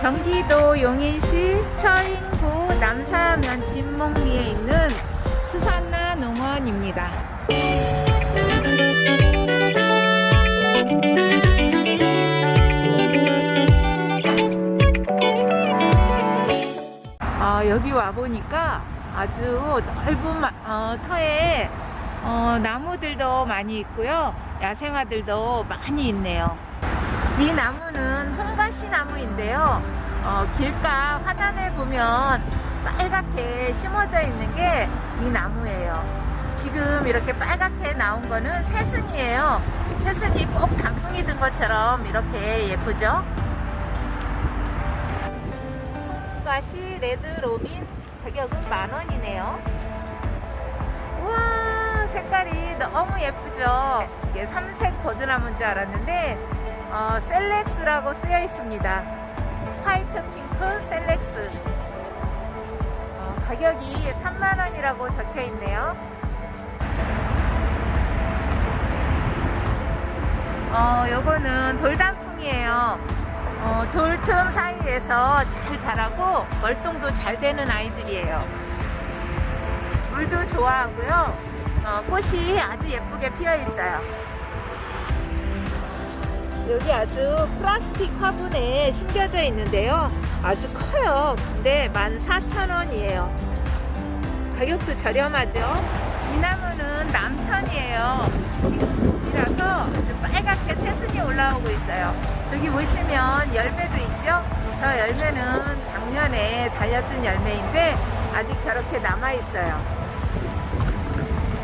경기도 용인시 처인구 남사면 진목리에 있는 수산나 농원입니다. 어, 여기 와 보니까 아주 넓은 마- 어, 터에 어, 나무들도 많이 있고요. 야생화들도 많이 있네요. 이 나무는 홍가시 나무인데요. 어, 길가 화단에 보면 빨갛게 심어져 있는 게 이 나무예요. 지금 이렇게 빨갛게 나온 거는 새순이에요. 새순이 꼭 단풍이 든 것처럼 이렇게 예쁘죠? 홍가시 레드 로빈 가격은 만 원이네요. 우와 색깔이 너무 예쁘죠? 이게 삼색 버드나무인 줄 알았는데 어, 셀렉스라고 쓰여 있습니다. 화이트 핑크 셀렉스. 어, 가격이 3만원이라고 적혀 있네요. 어, 요거는 돌단풍이에요. 어, 돌틈 사이에서 잘 자라고 월동도 잘 되는 아이들이에요. 물도 좋아하고요. 어, 꽃이 아주 예쁘게 피어 있어요. 여기 아주 플라스틱 화분에 심겨져 있는데요. 아주 커요. 근데 14,000원이에요. 가격도 저렴하죠? 이 나무는 남천이에요. 이라서 아주 빨갛게 새순이 올라오고 있어요. 저기 보시면 열매도 있죠? 저 열매는 작년에 달렸던 열매인데 아직 저렇게 남아 있어요.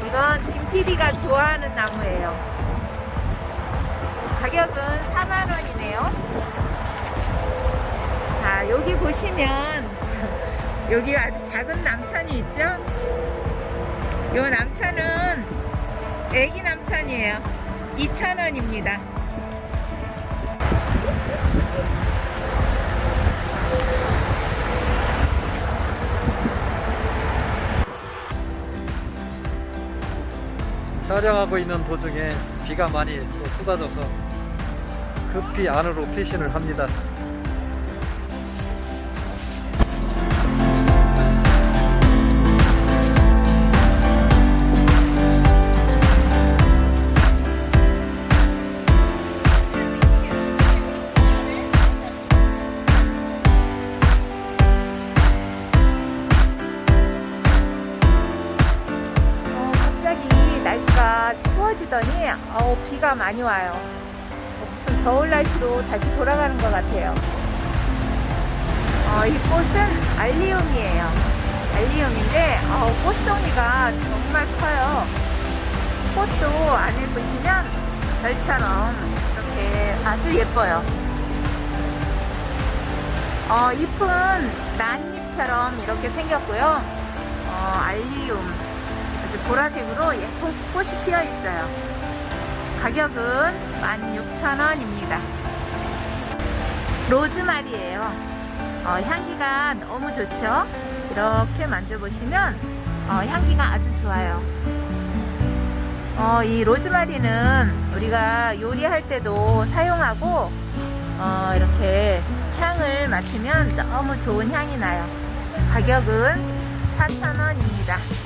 이건 김PD가 좋아하는 나무예요. 가격은 4만원이네요. 자, 여기 보시면 여기 아주 작은 남천이 있죠? 요 남천은 애기 남천이에요. 2,000원입니다. 촬영하고 있는 도중에 비가 많이 또 쏟아져서 급히 안으로 피신을 합니다. 어, 갑자기 날씨가 추워지더니 어, 비가 많이 와요. 겨울 날씨로 다시 돌아가는 것 같아요. 어, 이 꽃은 알리움이에요. 알리움인데 어, 꽃송이가 정말 커요. 꽃도 안에 보시면 별처럼 이렇게 아주 예뻐요. 어, 잎은 난잎처럼 이렇게 생겼고요. 어, 알리움 아주 보라색으로 예쁜 꽃이 피어 있어요. 가격은 16,000원입니다. 로즈마리예요. 어, 향기가 너무 좋죠? 이렇게 만져보시면 어, 향기가 아주 좋아요. 어, 이 로즈마리는 우리가 요리할 때도 사용하고 어, 이렇게 향을 맡으면 너무 좋은 향이 나요. 가격은 4,000원입니다.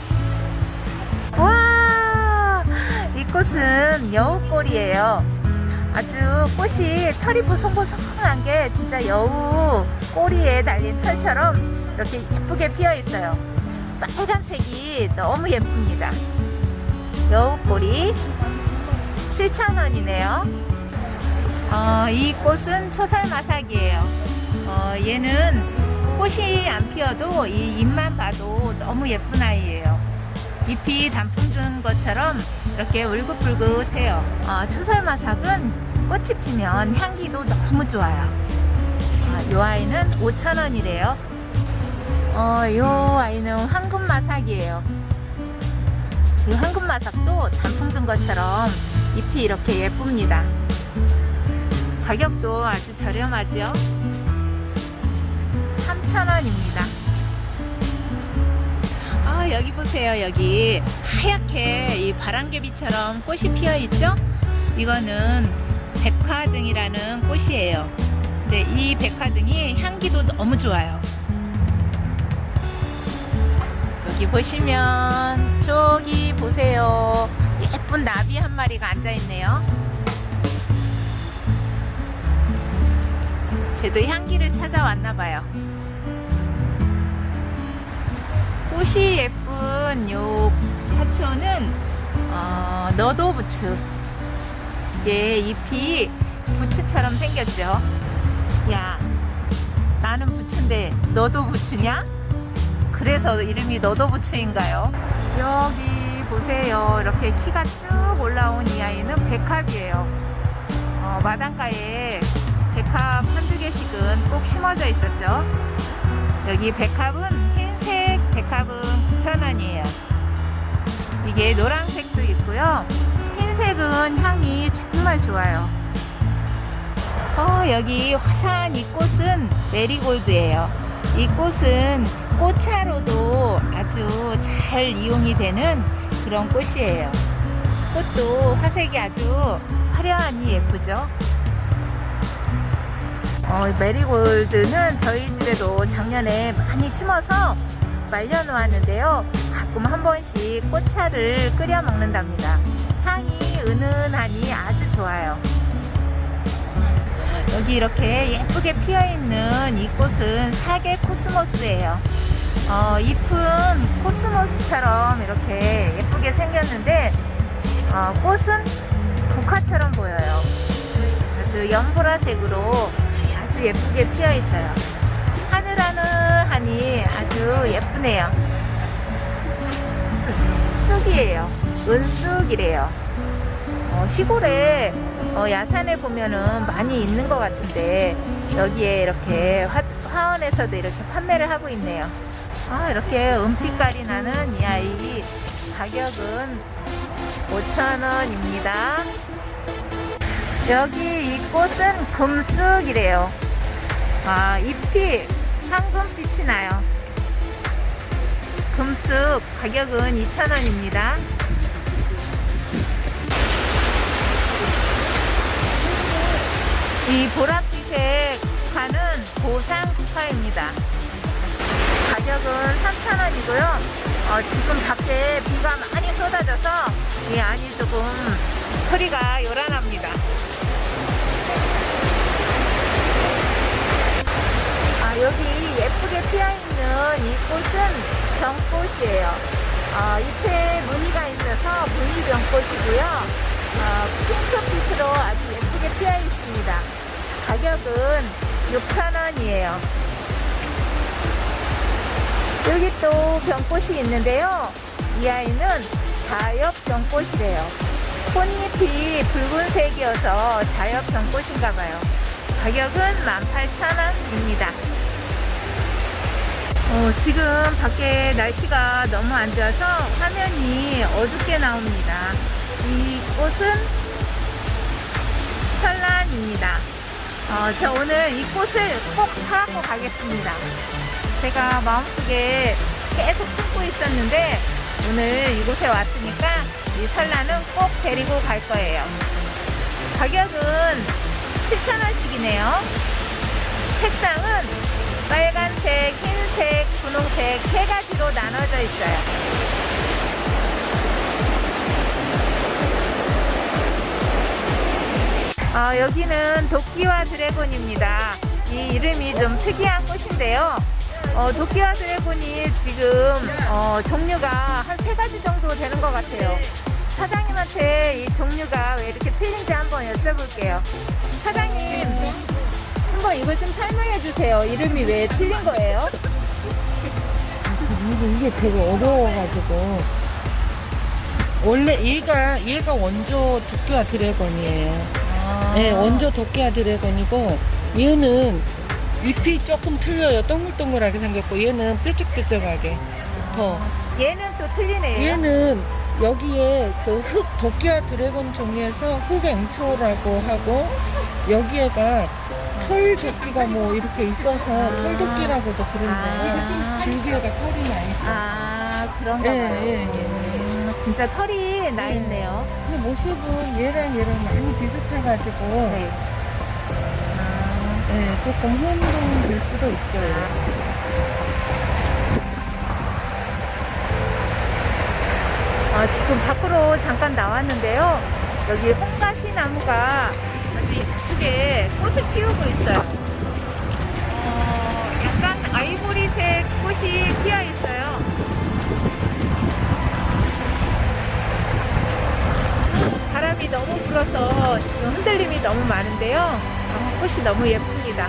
이 꽃은 여우꼬리예요. 아주 꽃이 털이 보송보송한 게 진짜 여우 꼬리에 달린 털처럼 이렇게 예쁘게 피어 있어요. 빨간색이 너무 예쁩니다. 여우꼬리 7,000원이네요. 어, 이 꽃은 초설마삭이에요. 어, 얘는 꽃이 안 피어도 이 잎만 봐도 너무 예쁜 아이예요. 잎이 단풍 든 것처럼 이렇게 울긋불긋해요. 어, 초설마삭은 꽃이 피면 향기도 너무 좋아요. 아, 이 아이는 5,000원이래요. 어, 이 아이는 황금마삭이에요. 이 황금마삭도 단풍 든 것처럼 잎이 이렇게 예쁩니다. 가격도 아주 저렴하죠? 3,000원입니다. 아, 여기 보세요. 여기 하얗게 이 바람개비처럼 꽃이 피어 있죠? 이거는 백화등이라는 꽃이에요. 네, 이 백화등이 향기도 너무 좋아요. 여기 보시면 저기 보세요. 예쁜 나비 한 마리가 앉아 있네요. 쟤도 향기를 찾아왔나 봐요. 꽃이 예쁜 요 화초는 어, 너도 부추. 이게 잎이 부추처럼 생겼죠. 야, 나는 부추인데 너도 부추냐? 그래서 이름이 너도 부추인가요? 여기 보세요. 이렇게 키가 쭉 올라온 이 아이는 백합이에요. 어, 마당가에 백합 한두 개씩은 꼭 심어져 있었죠. 여기 백합은 백합은 9,000원이에요. 이게 노란색도 있고요. 흰색은 향이 정말 좋아요. 어, 여기 화사한 이 꽃은 메리골드예요. 이 꽃은 꽃차로도 아주 잘 이용이 되는 그런 꽃이에요. 꽃도 화색이 아주 화려하니 예쁘죠? 어, 메리골드는 저희 집에도 작년에 많이 심어서 말려 놓았는데요. 가끔 한 번씩 꽃차를 끓여 먹는답니다. 향이 은은하니 아주 좋아요. 여기 이렇게 예쁘게 피어 있는 이 꽃은 사계 코스모스예요. 어, 잎은 코스모스처럼 이렇게 예쁘게 생겼는데 어, 꽃은 국화처럼 보여요. 아주 연보라색으로 아주 예쁘게 피어 있어요. 하늘하늘하니 아주 예쁘네요. 쑥이에요. 은쑥이래요. 어, 시골에 어, 야산에 보면은 많이 있는 것 같은데 여기에 이렇게 화, 화원에서도 이렇게 판매를 하고 있네요. 아, 이렇게 은빛깔이 나는 이 아이 가격은 5,000원입니다. 여기 이 꽃은 금쑥이래요. 아, 잎이 황금 빛이 나요. 금쑥 가격은 2,000원입니다. 이 보랏빛의 국화는 고상 국화입니다. 가격은 3,000원이고요. 어, 지금 밖에 비가 많이 쏟아져서 이 안이 조금 소리가 요란합니다. 피어 있는 이 꽃은 병꽃이에요. 어, 잎에 무늬가 있어서 무늬병꽃이고요. 어, 핑크빛으로 아주 예쁘게 피어 있습니다. 가격은 6,000원이에요. 여기 또 병꽃이 있는데요. 이 아이는 자엽 병꽃이래요. 꽃잎이 붉은색이어서 자엽 병꽃인가 봐요. 가격은 18,000원입니다. 어, 지금 밖에 날씨가 너무 안 좋아서 화면이 어둡게 나옵니다. 이 꽃은 설란입니다. 어, 저 오늘 이 꽃을 꼭 사갖고 가겠습니다. 제가 마음속에 계속 품고 있었는데 오늘 이곳에 왔으니까 이 설란은 꼭 데리고 갈 거예요. 가격은 7,000원씩이네요. 색상은 빨간색, 흰색, 분홍색 세 가지로 나눠져 있어요. 어, 여기는 도끼와 드래곤입니다. 이 이름이 좀 특이한 꽃인데요. 어, 도끼와 드래곤이 지금 어, 종류가 한 세 가지 정도 되는 것 같아요. 사장님한테 이 종류가 왜 이렇게 틀린지 한번 여쭤볼게요. 사장님, 한번 이걸 좀 설명해 주세요. 이름이 왜 틀린 거예요? 이게, 되게 어려워가지고 원래 얘가 얘가 원조 도끼와 드래곤이에요. 아. 네, 원조 도끼와 드래곤이고 얘는 잎이 조금 틀려요. 동글동글하게 생겼고 얘는 뾰족뾰족하게 더. 얘는 또 틀리네요. 얘는 여기에 그 흑 도끼와 드래곤 종류에서 흑앵초라고 하고 여기에가 털 도끼가 뭐 이렇게 있어서 털도끼라고도 부른대요. 아. 줄기에가 털이 나 있어. 아, 그런가 예, 봐요. 예, 예. 음, 진짜 털이 나 있네요. 근데 모습은 얘랑 얘랑 많이 비슷해가지고 네. 아, 네, 조금 혼동 될 수도 있어요. 어, 지금 밖으로 잠깐 나왔는데요. 여기 홍가시 나무가 예쁘게 꽃을 피우고 있어요. 어, 약간 아이보리색 꽃이 피어 있어요. 바람이 너무 불어서 지금 흔들림이 너무 많은데요. 어, 꽃이 너무 예쁩니다.